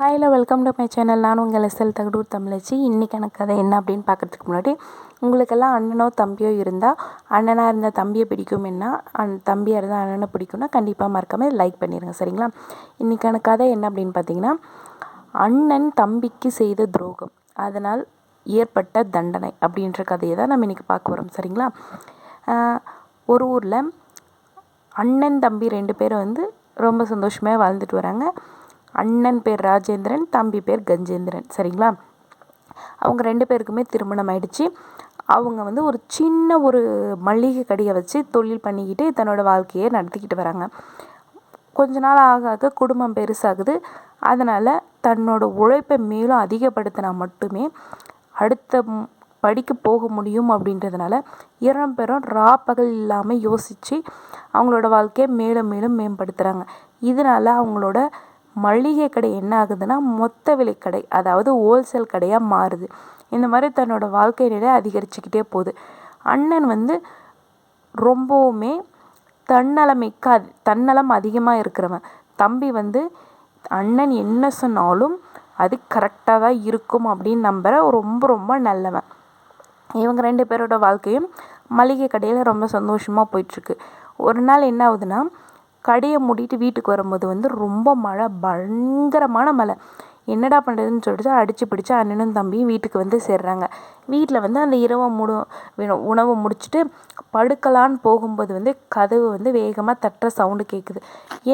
ஹாயில் welcome to my channel நான் உங்கள் SL Thagadur தமிழச்சி. இன்றைக்கான கதை என்ன அப்படின்னு பார்க்குறதுக்கு முன்னாடி உங்களுக்கெல்லாம் அண்ணனோ தம்பியோ இருந்தால் அண்ணனாக இருந்தால் தம்பியை பிடிக்கும்னா அந் தம்பியாக இருந்தால் அண்ணனை பிடிக்கும்னா கண்டிப்பாக மறக்காமல் லைக் பண்ணிடுங்க சரிங்களா? இன்றைக்கான கதை என்ன அப்படின்னு பார்த்தீங்கன்னா அண்ணன் தம்பிக்கு செய்த துரோகம். அதனால் ஏற்பட்ட தண்டனை அப்படின்ற கதையை தான் நம்ம இன்றைக்கி பார்க்க வரோம் சரிங்களா? ஒரு ஊரில் அண்ணன் தம்பி ரெண்டு பேரும் வந்து ரொம்ப சந்தோஷமாக வாழ்ந்துட்டு வராங்க. அண்ணன் பேர் ராஜேந்திரன் தம்பி பேர் கஜேந்திரன் சரிங்களா? அவங்க ரெண்டு பேருக்குமே திருமணம் ஆயிடுச்சு. அவங்க வந்து ஒரு சின்ன ஒரு மளிகை கடையை வச்சு தொழில் பண்ணிக்கிட்டு தன்னோட வாழ்க்கையை நடத்திக்கிட்டு வராங்க. கொஞ்ச நாள் ஆக ஆக குடும்பம் பெருசாகுது. அதனால் தன்னோட உழைப்பை மேலும் அதிகப்படுத்தினா மட்டுமே அடுத்த படிக்க போக முடியும் அப்படின்றதுனால இரண்டு பேரும் ரா பகல் இல்லாமல் யோசித்து அவங்களோட வாழ்க்கையை மேலும் மேலும் மேம்படுத்துகிறாங்க இதனால் அவங்களோட மளிகை கடை என்ன ஆகுதுன்னா மொத்த விலைக்கடை அதாவது ஹோல்சேல் கடையாக மாறுது. இந்த மாதிரி தன்னோட வாழ்க்கை நிலை அதிகரிச்சுக்கிட்டே போகுது. அண்ணன் வந்து ரொம்பவுமே தன்னலமிக்க தன்னலம் அதிகமாக இருக்கிறவன். தம்பி வந்து அண்ணன் என்ன சொன்னாலும் அது கரெக்டாக தான் இருக்கும் அப்படின்னு நம்புகிற ரொம்ப ரொம்ப நல்லவன். இவங்க ரெண்டு பேரோட வாழ்க்கையும் மளிகை கடையில் ரொம்ப சந்தோஷமாக போயிட்டுருக்கு. ஒரு நாள் என்ன ஆகுதுன்னா கடையை மூடிட்டு வீட்டுக்கு வரும்போது வந்து ரொம்ப மழை பயங்கரமான மழை. என்னடா பண்ணுறதுன்னு சொல்லிட்டு அடித்து பிடிச்சி அண்ணனும் தம்பியும் வீட்டுக்கு வந்து சேர்றாங்க. வீட்டில் வந்து அந்த இரவை முடு உணவை முடிச்சுட்டு படுக்கலான்னு போகும்போது வந்து கதவு வந்து வேகமாக தட்டுற சவுண்டு கேட்குது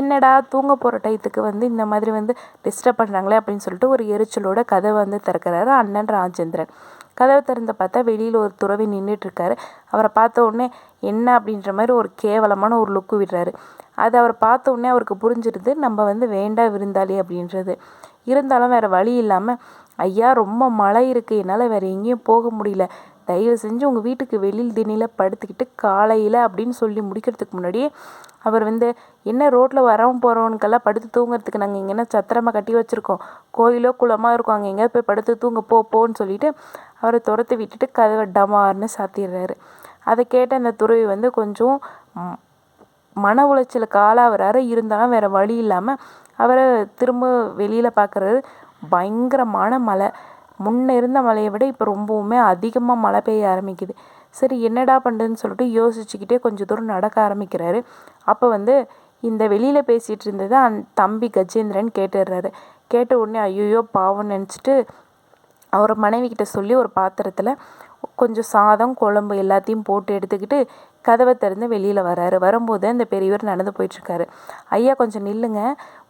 என்னடா தூங்க போகிற டயத்துக்கு வந்து இந்த மாதிரி வந்து டிஸ்டர்ப் பண்ணுறாங்களே அப்படின்னு சொல்லிட்டு ஒரு எரிச்சலோட கதவை வந்து திறக்கிறாரு அண்ணன் ராஜேந்திரன். கதவை திறந்து பார்த்தா வெளியில் ஒரு துறவி நின்றுட்டுருக்காரு அவரை பார்த்த உடனே என்ன அப்படின்ற மாதிரி ஒரு கேவலமான ஒரு லுக்கு விடுறாரு. அது அவர் பார்த்த உடனே அவருக்கு புரிஞ்சிடுது நம்ம வந்து வேண்டா விருந்தாளி அப்படின்றது. இருந்தாலும் வேறு வழி இல்லாமல் ஐயா ரொம்ப மழை இருக்குது என்னால் வேறு எங்கேயும் போக முடியல. தயவு செஞ்சு உங்கள் வீட்டுக்கு வெளியில் தினியில் படுத்துக்கிட்டு காலையில் அப்படின்னு சொல்லி முடிக்கிறதுக்கு முன்னாடியே அவர் வந்து என்ன ரோட்டில் வரவும் போகிறவனுக்கெல்லாம் படுத்து தூங்குறதுக்கு நாங்கள் இங்கே என்ன சத்திரமாக கட்டி வச்சுருக்கோம்? கோயிலோ குளமாக இருக்கும் அங்கே எங்கேயாவது போய் படுத்து தூங்க போ போன்னு சொல்லிட்டு அவரை துரத்து விட்டுட்டு கதவை டமார்னு சாத்திடுறாரு. அதை கேட்ட அந்த துறவி வந்து கொஞ்சம் மன உளைச்சலுக்கு ஆளாகிறாரு இருந்தாலும் வேறு வழி இல்லாமல் அவரை திரும்ப வெளியில் பார்க்குறது பயங்கரமான மழை. முன்ன இருந்த மழையை விட இப்போ ரொம்பவுமே அதிகமாக மழை பெய்ய ஆரம்பிக்குது. சரி என்னடா பண்ணுறதுன்னு சொல்லிட்டு யோசிச்சுக்கிட்டே கொஞ்சம் தூரம் நடக்க ஆரம்பிக்கிறாரு. அப்போ வந்து இந்த வெளியில் பேசிகிட்டு இருந்தது அந் தம்பி கஜேந்திரன் கேட்டுடுறாரு. கேட்ட உடனே ஐயோ பாவம் நினச்சிட்டு அவர் மனைவி கிட்ட சொல்லி ஒரு பாத்திரத்தில் கொஞ்சம் சாதம் குழம்பு எல்லாத்தையும் போட்டு எடுத்துக்கிட்டு கதவை திறந்து வெளியில் வராரு வரும்போது அந்த பெரியவர் நடந்து போயிட்டுருக்காரு. ஐயா கொஞ்சம் நில்லுங்க.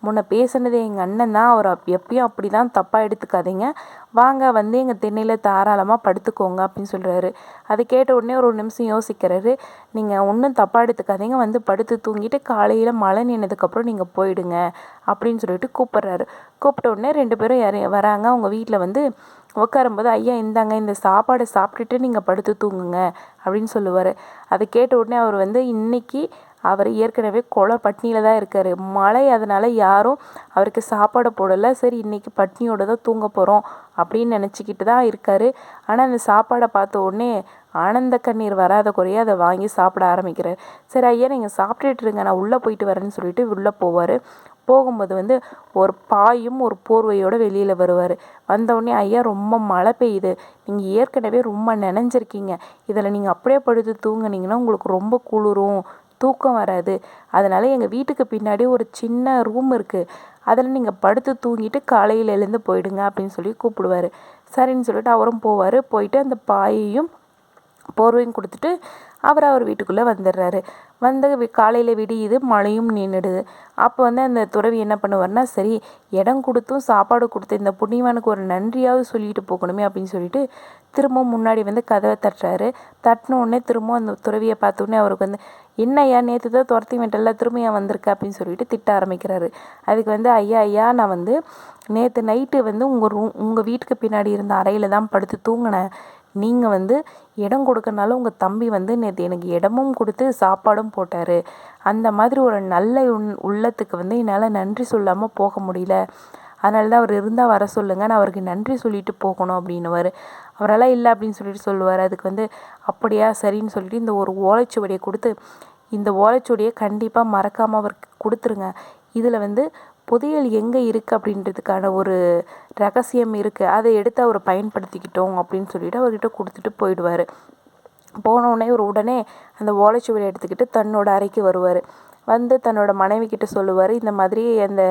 முன்ன பேசுனது எங்கள் அண்ணன் தான். அவர் அப் எப்பயும் அப்படி தான் தப்பாக எடுத்துக்காதீங்க. வாங்க வந்து எங்கள் திண்ணையில் தாராளமாக படுத்துக்கோங்க அப்படின்னு சொல்கிறாரு அதை கேட்ட உடனே ஒரு நிமிஷம் யோசிக்கிறாரு. நீங்கள் ஒன்றும் தப்பாக எடுத்துக்காதீங்க. வந்து படுத்து தூங்கிட்டு காலையில் மழை நின்னதுக்கப்புறம் நீங்கள் போயிடுங்க அப்படின்னு சொல்லிட்டு கூப்பிட்றாரு. கூப்பிட்ட உடனே ரெண்டு பேரும் யார் வராங்க. அவங்க வீட்டில் வந்து உட்காரும்போது ஐயா இந்தாங்க இந்த சாப்பாடை சாப்பிட்டுட்டு நீங்கள் படுத்து தூங்குங்க அப்படின்னு சொல்லுவார். அதை கேட்ட உடனே அவர் வந்து இன்றைக்கி அவர் ஏற்கனவே கொலை பட்னியில் தான் இருக்கார். மழை அதனால் யாரும் அவருக்கு சாப்பாடு போடலை. சரி இன்றைக்கி பட்னியோடு தான் தூங்க போகிறோம் அப்படின்னு நினச்சிக்கிட்டு தான் இருக்கார். ஆனால் அந்த சாப்பாடை பார்த்த உடனே ஆனந்த கண்ணீர் வராத குறைய அதை வாங்கி சாப்பிட ஆரம்பிக்கிறார். சரி ஐயா நீங்கள் சாப்பிட்டுட்டு இருங்க நான் உள்ளே போயிட்டு வரேன்னு சொல்லிட்டு உள்ளே போவார். போகும்போது வந்து ஒரு பாயும் ஒரு போர்வையோடு வெளியில் வருவார். வந்தவுடனே ஐயா ரொம்ப மழை பெய்யுது. நீங்கள் ஏற்கனவே ரொம்ப நினைஞ்சிருக்கீங்க. இதில் நீங்கள் அப்படியே படுத்து தூங்குனீங்கன்னா உங்களுக்கு ரொம்ப குளிரும் தூக்கம் வராது. அதனால் எங்கள் வீட்டுக்கு பின்னாடி ஒரு சின்ன ரூம் இருக்குது அதில் நீங்கள் படுத்து தூங்கிட்டு காலையில் எழுந்து போயிடுங்க அப்படின்னு சொல்லி கூப்பிடுவார். சரின்னு சொல்லிட்டு அவரும் போவார். போயிட்டு அந்த பாயையும் போர்வையும் கொடுத்துட்டு அவர் அவர் வீட்டுக்குள்ளே வந்துடுறாரு. வந்து காலையில் விடியுது மழையும் நின்றுடுது அப்போ வந்து அந்த துறவி என்ன பண்ணுவார்னா சரி இடம் கொடுத்தும் சாப்பாடு கொடுத்து இந்த புண்ணியவானுக்கு ஒரு நன்றியாவது சொல்லிட்டு போகணுமே அப்படின்னு சொல்லிட்டு திரும்பவும் முன்னாடி வந்து கதவை தட்டுறாரு. தட்டினோடனே திரும்பவும் அந்த துறவியை பார்த்தோன்னே அவருக்கு வந்து என்ன ஐயா நேற்று தான் துரத்தி விட்டல திரும்ப ஏன் வந்திருக்க? அப்படின்னு சொல்லிட்டு திட்ட ஆரம்பிக்கிறாரு. அதுக்கு வந்து ஐயா ஐயா நான் வந்து நேற்று நைட்டு வந்து உங்கள் ரூம் உங்கள் வீட்டுக்கு பின்னாடி இருந்த அறையில் தான் படுத்து தூங்கினேன். நீங்கள் வந்து இடம் கொடுக்கறனால உங்கள் தம்பி வந்து நேற்று எனக்கு இடமும் கொடுத்து சாப்பாடும் போட்டார். அந்த மாதிரி ஒரு நல்ல உன் உள்ளத்துக்கு வந்து என்னால் நன்றி சொல்லாமல் போக முடியல. அதனால தான் அவர் இருந்தால் வர சொல்லுங்கள் நான் அவருக்கு நன்றி சொல்லிட்டு போகணும் அப்படின்னுவார். அவரெல்லாம் இல்லை அப்படின்னு சொல்லிட்டு சொல்லுவார். அதுக்கு வந்து அப்படியா சரின்னு சொல்லிட்டு இந்த ஒரு ஓலைச்சுவடியை கொடுத்து இந்த ஓலைச்சுவடியை கண்டிப்பாக மறக்காமல் அவருக்கு கொடுத்துருங்க. இதில் வந்து புதையல் எங்கே இருக்குது அப்படின்றதுக்கான ஒரு ரகசியம் இருக்குது அதை எடுத்து அவர் பயன்படுத்திக்கிட்டோம் அப்படின்னு சொல்லிட்டு அவர்கிட்ட கொடுத்துட்டு போயிடுவார். போனோடனே ஒரு உடனே அந்த ஓலைச்சுவடி எடுத்துக்கிட்டு தன்னோட அறைக்கு வருவார். வந்து தன்னோட மனைவி கிட்ட சொல்லுவார் இந்த மாதிரி அந்த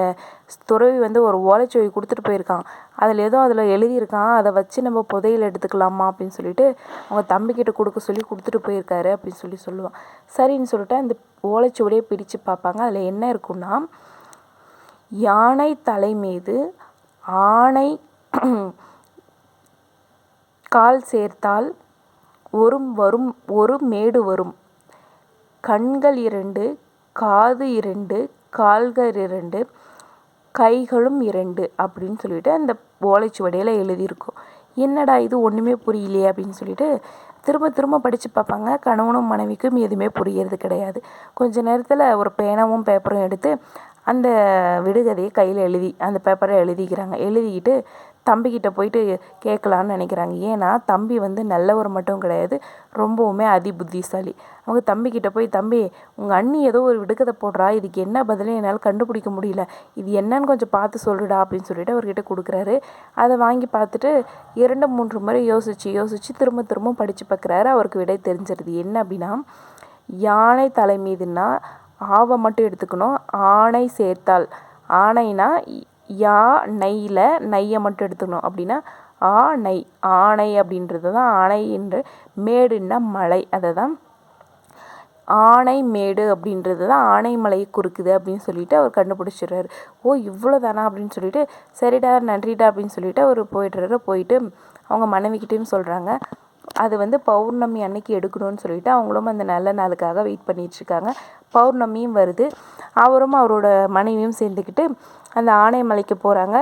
துறவி வந்து ஒரு ஓலைச்சுவை கொடுத்துட்டு போயிருக்கான். அதில் ஏதோ அதில் எழுதியிருக்கான். அதை வச்சு நம்ம புதையில் எடுத்துக்கலாமா? அப்படின்னு சொல்லிட்டு அவங்க தம்பிக்கிட்ட கொடுக்க சொல்லி கொடுத்துட்டு போயிருக்காரு அப்படின்னு சொல்லி சொல்லுவான். சரின்னு சொல்லிட்டு அந்த ஓலைச்சுவடியை பிரித்து பார்ப்பாங்க. அதில் என்ன இருக்குன்னா யானை தலை மீது ஆணை கால் சேர்த்தால் ஒரும் வரும் ஒரு மேடு வரும். கண்கள் இரண்டு காது இரண்டு கால்கள் இரண்டு கைகளும் இரண்டு அப்படின்னு சொல்லிட்டு அந்த ஓலைச்சுவடியில் எழுதியிருக்கும். என்னடா இது ஒன்றுமே புரியலையே அப்படின்னு சொல்லிட்டு திரும்ப திரும்ப படித்து பார்ப்பாங்க. கணவனும் மனைவிக்கும் எதுவுமே புரியறது கிடையாது. கொஞ்ச நேரத்தில் ஒரு பேனாவும் பேப்பரும் எடுத்து அந்த விடுகதையை கையில் எழுதி அந்த பேப்பரை எழுதிக்கிறாங்க. எழுதிக்கிட்டு தம்பிக்கிட்ட போயிட்டு கேட்கலான்னு நினைக்கிறாங்க. ஏன்னா தம்பி வந்து நல்லவர் மட்டும் கிடையாது ரொம்பவுமே அதி புத்திசாலி அவங்க தம்பிக்கிட்ட போய் தம்பி உங்கள் அண்ணி ஏதோ ஒரு விடுகதை போடுறா. இதுக்கு என்ன பதிலும் என்னால் கண்டுபிடிக்க முடியல. இது என்னன்னு கொஞ்சம் பார்த்து சொல்லுடா அப்படின்னு சொல்லிட்டு அவர்கிட்ட கொடுக்குறாரு. அதை வாங்கி பார்த்துட்டு இரண்டு மூன்று முறை யோசித்து யோசித்து திரும்ப திரும்ப படித்து பார்க்குறாரு. அவருக்கு விடை தெரிஞ்சிருது. என்ன அப்படின்னா யானை தலை மீதுன்னா ஆவை மட்டும் எடுத்துக்கணும். ஆணை சேர்த்தால். ஆணைனா யா நெய்யில் நெய்யை மட்டும் எடுத்துக்கணும். அப்படின்னா ஆ நெய். ஆணை அப்படின்றது தான் ஆணை என்று மேடுன்னா மலை. அதை தான் ஆணை மேடு அப்படின்றது தான் ஆனைமலையை குறுக்குது அப்படின்னு சொல்லிட்டு அவர் கண்டுபிடிச்சிடுறாரு. ஓ இவ்வளோ தானா அப்படின்னு சொல்லிட்டு சரிடா நன்றிடா அப்படின்னு சொல்லிட்டு அவர் போயிடுறாரு. போயிட்டு அவங்க மனைவிக்கிட்டேயும் சொல்கிறாங்க அது வந்து பௌர்ணமி அன்னைக்கு எடுக்கணும்னு சொல்லிட்டு அவங்களும் அந்த நல்ல நாளுக்காக வெயிட் பண்ணிகிட்ருக்காங்க பௌர்ணமியும் வருது. அவரும் அவரோட மனைவியும் சேர்ந்துக்கிட்டு அந்த ஆனைமலைக்கு போகிறாங்க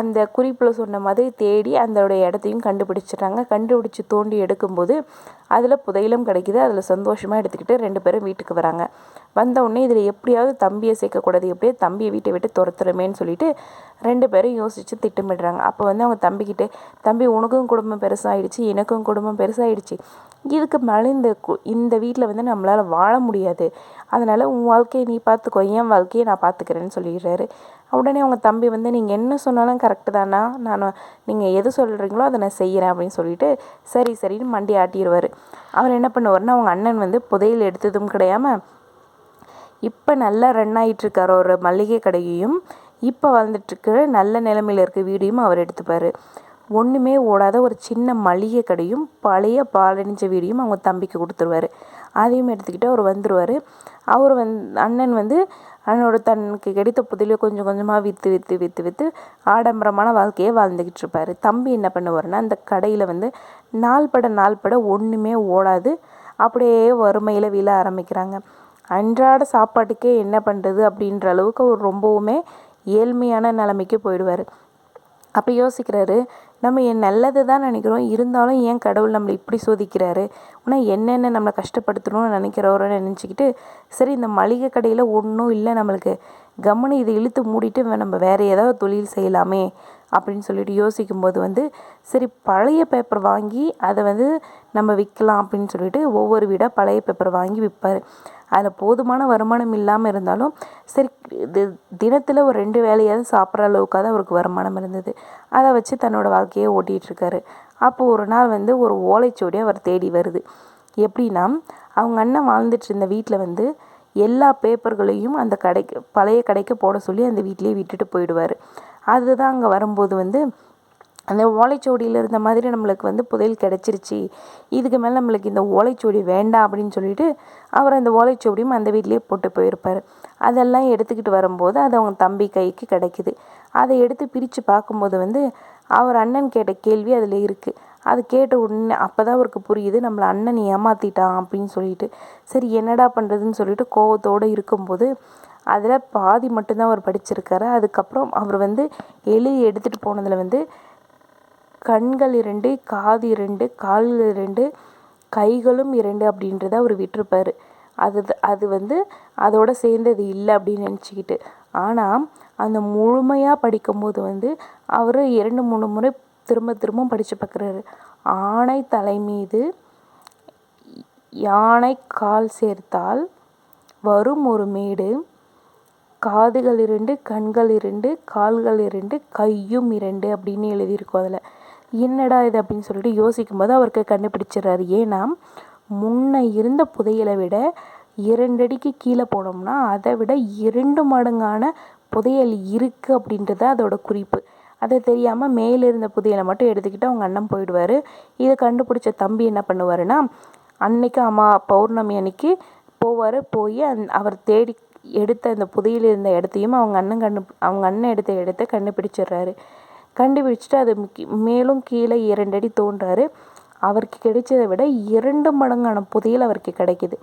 அந்த குறிப்பில் சொன்ன மாதிரி தேடி அதோடைய இடத்தையும் கண்டுபிடிச்சிடுறாங்க. கண்டுபிடிச்சி தோண்டி எடுக்கும்போது அதில் புதையலும் கிடைக்கிது. அதில் சந்தோஷமாக எடுத்துக்கிட்டு ரெண்டு பேரும் வீட்டுக்கு வராங்க. வந்தவுடனே இதில் எப்படியாவது தம்பியை சேர்க்கக்கூடாது. எப்படியோ தம்பியை வீட்டை விட்டு துரத்துறமேன்னு சொல்லிட்டு ரெண்டு பேரும் யோசித்து திட்டமிடுறாங்க. அப்போ வந்து அவங்க தம்பிக்கிட்டே தம்பி உனக்கும் குடும்பம் பெருசாகிடுச்சு எனக்கும் குடும்பம் பெருசாகிடுச்சு இதுக்கு மேலே இந்த இந்த வீட்டில் வந்து நம்மளால் வாழ முடியாது. அதனால் உன் வாழ்க்கையை நீ பார்த்துக்கோ என் வாழ்க்கையை நான் பார்த்துக்கிறேன்னு சொல்லிடுறாரு. உடனே அவங்க தம்பி வந்து நீங்கள் என்ன சொன்னாலும் கரெக்டு தானா? நான் நீங்கள் எது சொல்கிறீங்களோ அதை நான் செய்கிறேன் அப்படின்னு சொல்லிட்டு சரி சரின்னு மண்டி ஆட்டிடுவார். அவர் என்ன பண்ணுவார்னா அவங்க அண்ணன் வந்து புதையில் எடுத்ததும் கிடையாமல் இப்போ நல்லா ரன் ஆகிட்டுருக்கார் ஒரு மளிகை கடையையும் இப்போ வாழ்ந்துட்டுருக்கிற நல்ல நிலமையில் இருக்க வீடியும் அவர் எடுத்துப்பார். ஒன்றுமே ஓடாத ஒரு சின்ன மளிகை கடையும் பழைய பாலடைஞ்ச வீடையும் அவங்க தம்பிக்கு கொடுத்துருவாரு. அதையும் எடுத்துக்கிட்டு அவர் வந்துடுவார் அவர் வந் அண்ணன் வந்து அண்ணனோட தனக்கு கிடைத்த புதிலையோ கொஞ்சம் கொஞ்சமாக விற்று விற்று விற்று விற்று ஆடம்பரமான வாழ்க்கையை வாழ்ந்துக்கிட்டு இருப்பார் தம்பி என்ன பண்ணுவார்னா அந்த கடையில் வந்து நாள் பட நாள் பட ஒன்றுமே ஓடாது. அப்படியே வறுமையில் விழ ஆரம்பிக்கிறாங்க. அன்றாட சாப்பாட்டுக்கே என்ன பண்ணுறது அப்படின்ற அளவுக்கு அவர் ரொம்பவுமே ஏழ்மையான நிலைமைக்கு போயிடுவார். அப்போ யோசிக்கிறாரு நம்ம என் நல்லது தான் நினைக்கிறோம் இருந்தாலும் ஏன் கடவுள் நம்மளை இப்படி சோதிக்கிறாரு? ஆனால் என்னென்ன நம்மளை கஷ்டப்படுத்தணும்னு நினைக்கிறவரோன்னு நினச்சிக்கிட்டு சரி இந்த மளிகை கடையில் ஒன்றும் இல்லை நம்மளுக்கு. கம்முன்னு இதை இழுத்து மூடிட்டு நம்ம வேறு ஏதாவது தொழில் செய்யலாமே அப்படின்னு சொல்லிட்டு யோசிக்கும்போது வந்து சரி பழைய பேப்பர் வாங்கி அதை வந்து நம்ம விற்கலாம் அப்படின்னு சொல்லிட்டு ஒவ்வொரு வீடாக பழைய பேப்பர் வாங்கி விற்பார் அதில் போதுமான வருமானம் இல்லாமல் இருந்தாலும் சரி தி தினத்தில் ஒரு ரெண்டு வேலையாவது சாப்பிட்ற அளவுக்காவது அவருக்கு வருமானம் இருந்தது. அதை வச்சு தன்னோட வாழ்க்கையை ஓட்டிகிட்ருக்காரு அப்போது ஒரு நாள் வந்து ஒரு ஓலைச்சுவடி அவர் தேடி வருது. எப்படின்னா அவங்க அண்ணன் வாழ்ந்துட்டு இருந்த வீட்டில் வந்து எல்லா பேப்பர்களையும் அந்த கடைக்கு பழைய கடைக்கு போட சொல்லி அந்த வீட்டிலேயே விட்டுட்டு போயிடுவார். அதுதான் அங்கே வரும்போது வந்து அந்த ஓலைச்சுவடியில் இருந்த மாதிரி நம்மளுக்கு வந்து புதையல் கிடச்சிருச்சு. இதுக்கு மேலே நம்மளுக்கு இந்த ஓலைச்சுவடி வேண்டாம் அப்படின்னு சொல்லிட்டு அவர் அந்த ஓலைச்சுவடியும் அந்த வீட்லேயே போட்டு போயிருப்பார். அதெல்லாம் எடுத்துக்கிட்டு வரும்போது அது அவங்க தம்பி கைக்கு கிடைக்குது. அதை எடுத்து பிரித்து பார்க்கும்போது வந்து அவர் அண்ணன் கேட்ட கேள்வி அதில் இருக்குது அது கேட்ட உடனே அப்போ தான் அவருக்கு புரியுது நம்மளை அண்ணன் ஏமாற்றிட்டான் அப்படின்னு சொல்லிட்டு. சரி என்னடா பண்ணுறதுன்னு சொல்லிட்டு கோவத்தோடு இருக்கும்போது அதில் பாதி மட்டும்தான் அவர் படிச்சிருக்காரு. அதுக்கப்புறம் அவர் வந்து எழுதி எடுத்துகிட்டு போனதில் வந்து கண்கள் இரண்டு காது இரண்டு கால்கள் இரண்டு கைகளும் இரண்டு அப்படின்றத அவர் விட்டுருப்பார். அது அது வந்து அதோடு சேர்ந்தது இல்லை அப்படின்னு நினச்சிக்கிட்டு. ஆனால் அந்த முழுமையாக படிக்கும்போது வந்து அவர் இரண்டு மூணு முறை திரும்ப திரும்ப படித்து பார்க்குறாரு ஆணை தலை மீது யானை கால் சேர்த்தால் வரும் ஒரு மேடு காதுகள் இரண்டு கண்கள் இரண்டு கால்கள் இரண்டு கையும் இரண்டு அப்படின்னு எழுதியிருக்கும் அதில். என்னடா இது அப்படின்னு சொல்லிட்டு யோசிக்கும் போது அவருக்கு கண்டுபிடிச்சிடுறாரு. ஏன்னா முன்ன இருந்த புதையலை விட இரண்டடிக்கு கீழே போனோம்னா அதை விட இரண்டு மடங்கான புதையல் இருக்குது அப்படின்றது அதோட குறிப்பு. அது தெரியாமல் மேலே இருந்த புதையலை மட்டும் எடுத்துக்கிட்டு அவங்க அண்ணன் போயிடுவார். இதை கண்டுபிடிச்ச தம்பி என்ன பண்ணுவாருன்னா அன்னைக்கு அம்மா பௌர்ணமி அன்னைக்கு போவார். போய் அந் அவர் தேடி எடுத்த அந்த புதையல் இருந்த இடத்தையும் அவங்க அண்ணன் கண்டு அவங்க அண்ணன் எடுத்த இடத்த கண்டுபிடிச்சிடுறாரு. கண்டுபிடிச்சிட்டு அது மேலும் கீழே இரண்டடி தோன்றாரு. அவருக்கு கிடைச்சதை விட இரண்டு மடங்கான புதையல் அவருக்கு கிடைக்கிது.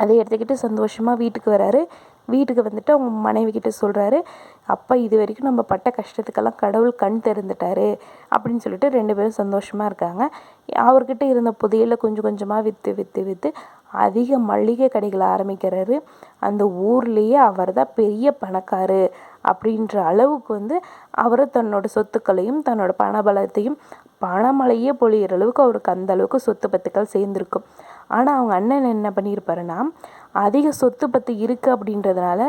அதை எடுத்துக்கிட்டு சந்தோஷமாக வீட்டுக்கு வராரு. வீட்டுக்கு வந்துட்டு அவங்க மனைவி கிட்ட சொல்கிறாரு அப்பா இது வரைக்கும் நம்ம பட்ட கஷ்டத்துக்கெல்லாம் கடவுள் கண் திறந்துட்டாரு அப்படின்னு சொல்லிட்டு ரெண்டு பேரும் சந்தோஷமாக இருக்காங்க. அவர்கிட்ட இருந்த புதையலை கொஞ்சம் கொஞ்சமாக விற்று விற்று விற்று அதிக மளிகை கடைகளை ஆரம்பிக்கிறாரு. அந்த ஊர்லேயே அவர் தான் பெரிய பணக்காரு அப்படின்ற அளவுக்கு வந்து அவர் தன்னோட சொத்துக்களையும் தன்னோட பணபலத்தையும் பணமழையே பொழியிற அளவுக்கு அவருக்கு அந்த அளவுக்கு சொத்து பத்துக்கள் சேர்ந்துருக்கும். ஆனால் அவங்க அண்ணன் என்ன பண்ணியிருப்பாருன்னா அதிக சொத்து பத்து இருக்குது அப்படின்றதுனால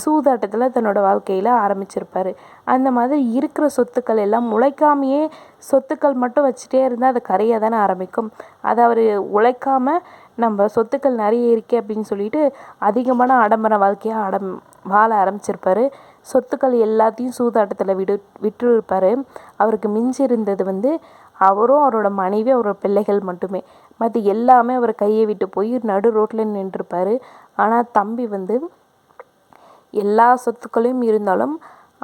சூதாட்டத்தில் தன்னோட வாழ்க்கையில் ஆரம்பிச்சிருப்பார். அந்த மாதிரி இருக்கிற சொத்துக்கள் எல்லாம் உழைக்காமையே சொத்துக்கள் மட்டும் வச்சுட்டே இருந்தால் அது கரையாக தானே ஆரம்பிக்கும். அதை அவர் உழைக்காமல் நம்ம சொத்துக்கள் நிறைய இருக்கே அப்படின்னு சொல்லிட்டு அதிகமான ஆடம்பர வாழ்க்கையாக ஆடம் வாழ ஆரம்பிச்சிருப்பார். சொத்துக்கள் எல்லாத்தையும் சூதாட்டத்தில் விடு விட்டு இருப்பார் அவருக்கு மிஞ்சி இருந்தது வந்து அவரும் அவரோட மனைவி அவரோட பிள்ளைகள் மட்டுமே. மற்ற எல்லாமே அவர் கையை விட்டு போய் நடு ரோட்டில் நின்றுருப்பார். ஆனால் தம்பி வந்து எல்லா சொத்துக்களையும் இருந்தாலும்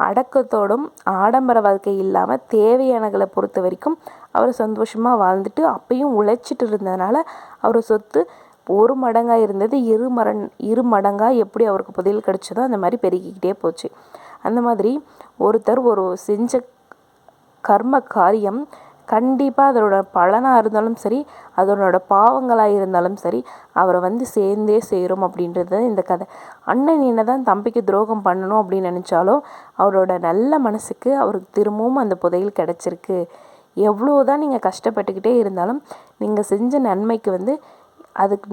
அடக்கத்தோடும் ஆடம்பர வாழ்க்கை இல்லாமல் தேவையானகளை பொறுத்த வரைக்கும் அவர் சந்தோஷமாக வாழ்ந்துட்டு அப்பையும் உழைச்சிட்டு இருந்ததுனால அவர் சொத்து ஒரு மடங்காக இருந்தது. இரு மரண் இரு மடங்காக எப்படி அவருக்கு புதையல் கிடச்சதோ அந்த மாதிரி பெருகிக்கிட்டே போச்சு. அந்த மாதிரி ஒருத்தர் ஒரு செஞ்ச கர்ம காரியம் கண்டிப்பாக அதனோட பலனாக இருந்தாலும் சரி அதனோட பாவங்களாக இருந்தாலும் சரி அவரை வந்து சேர்ந்தே சேரும் அப்படின்றது இந்த கதை. அண்ணன் என்ன தான் தம்பிக்கு துரோகம் பண்ணணும் அப்படின்னு நினச்சாலும் அவரோட நல்ல மனசுக்கு அவருக்கு திரும்பவும் அந்த புதையல் கிடச்சிருக்கு. எவ்வளோ தான் நீங்கள் கஷ்டப்பட்டுக்கிட்டே இருந்தாலும் நீங்கள் செஞ்ச நன்மைக்கு வந்து அதுக்கு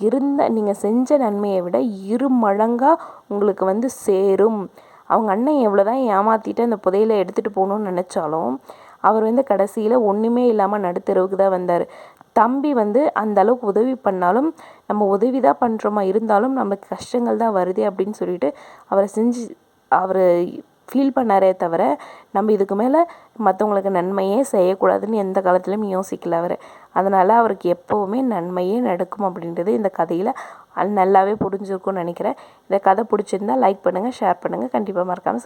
இருந்த நீங்கள் செஞ்ச நன்மையை விட இரு மடங்காக உங்களுக்கு வந்து சேரும். அவங்க அண்ணன் எவ்வளோ தான் ஏமாற்றிட்டு அந்த புதையில எடுத்துகிட்டு போகணுன்னு நினச்சாலும் அவர் வந்து கடைசியில் ஒன்றுமே இல்லாமல் நடுத்தெருவுக்கு தான் வந்தார். தம்பி வந்து அந்த அளவுக்கு உதவி பண்ணாலும் நம்ம உதவி தான் பண்ணுறோமா இருந்தாலும் நமக்கு கஷ்டங்கள் தான் வருது அப்படின்னு சொல்லிட்டு அவரை செஞ்சு அவர் ஃபீல் பண்ணாரே தவிர நம்ம இதுக்கு மேலே மற்றவங்களுக்கு நன்மையே செய்யக்கூடாதுன்னு எந்த காலத்துலையும் யோசிக்கல அவர். அதனால் அவருக்கு எப்போவுமே நன்மையே நடக்கும் அப்படின்றது இந்த கதையில் நல்லாவே புரிஞ்சிருக்கும்னு நினைக்கிறேன். இந்த கதை பிடிச்சிருந்தா லைக் பண்ணுங்கள் ஷேர் பண்ணுங்கள் கண்டிப்பாக மறக்காமல்